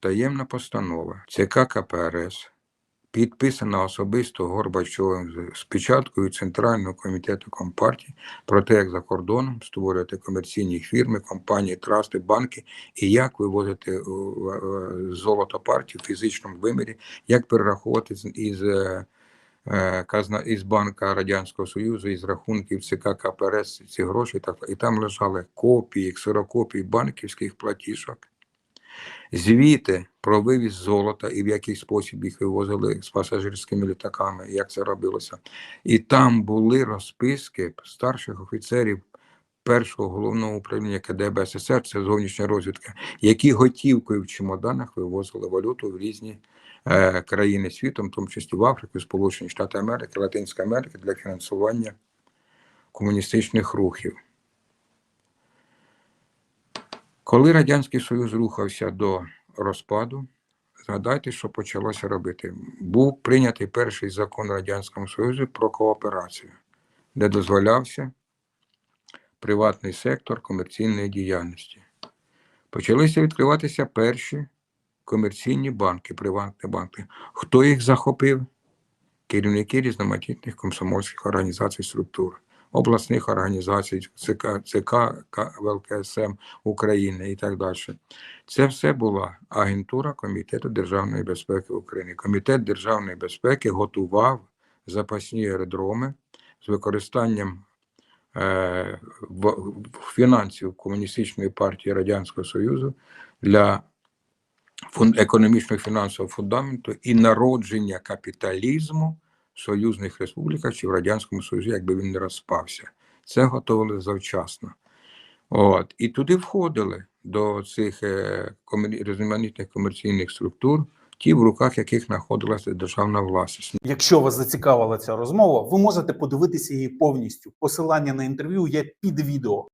таємна постанова ЦК КПРС, підписана особисто Горбачовим з- печаткою Центрального комітету Компартії про те, як за кордоном створювати комерційні фірми, компанії, трасти, банки і як вивозити е, е, золото партії в фізичному вимірі, як перераховувати із. е, казна із банка Радянського Союзу, із рахунків ЦК КПРС ці гроші, так, і там лежали копії, ксерокопії банківських платіжок, звіти про вивіз золота і в який спосіб їх вивозили з пасажирськими літаками, як це робилося. І там були розписки старших офіцерів першого головного управління КДБ СССР, це зовнішня розвідка, які готівкою в чемоданах вивозили валюту в різні е, країни світу, в тому числі в Африку, Сполучені Штати Америки, Латинська Америка для фінансування комуністичних рухів. Коли Радянський Союз рухався до розпаду, згадайте, що почалося робити. Був прийнятий перший закон Радянського Союзу про кооперацію, де дозволявся приватний сектор комерційної діяльності. Почалися відкриватися перші комерційні банки, приватні банки. Хто їх захопив? Керівники різноманітних комсомольських організацій структур, обласних організацій, ЦК, ЦК ВЛКСМ України і так далі. Це все була агентура Комітету державної безпеки України. Комітет державної безпеки готував запасні аеродроми з використанням е, фінансів Комуністичної партії Радянського Союзу для економічного фінансового фундаменту і народження капіталізму союзних республіках чи в Радянському Союзі, якби він не розпався. Це готували завчасно. От. І туди входили до цих е, комер- різноманітних комерційних структур, ті, в руках яких знаходилася державна власність. Якщо вас зацікавила ця розмова, ви можете подивитися її повністю. Посилання на інтерв'ю є під відео.